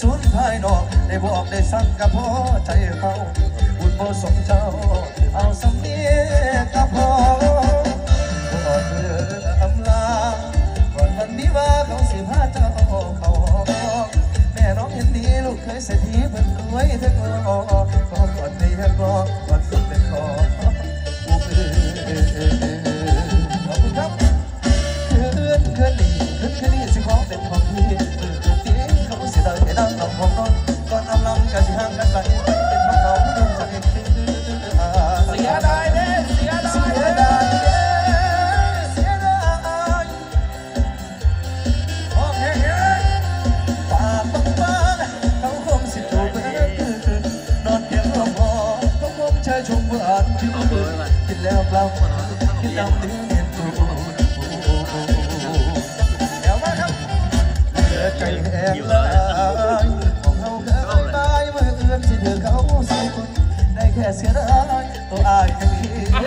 บอกได้สั่งกับพ่อใจเขาบุญบ่สมเจ้า เอาสำเนียงกับพ่อก่อนเรืออำลาก่อนวันนี้ว่าเขาสิพาเจ้าเขาแม่น้องเห็นดีลูกเคยเศรษฐีเพิ่นรวยทั้งรอขอก่อนในฮักรอก่อนสุดเป็นขออุบเอขอบคุณครับคืนคืนนี้คืนคืนนี้สิขอเป็นของพี่เอ เขาคงเชยชมหวานกินแล้วกลับกินแล้วเนื้อเนียนตัวเดี๋ยวมาครับเหลือใจแห้งลายของเขาเคยตายเมื่อเอื้อนสิเธอเขาสู้ได้แค่เสียดายตัวอายยังดี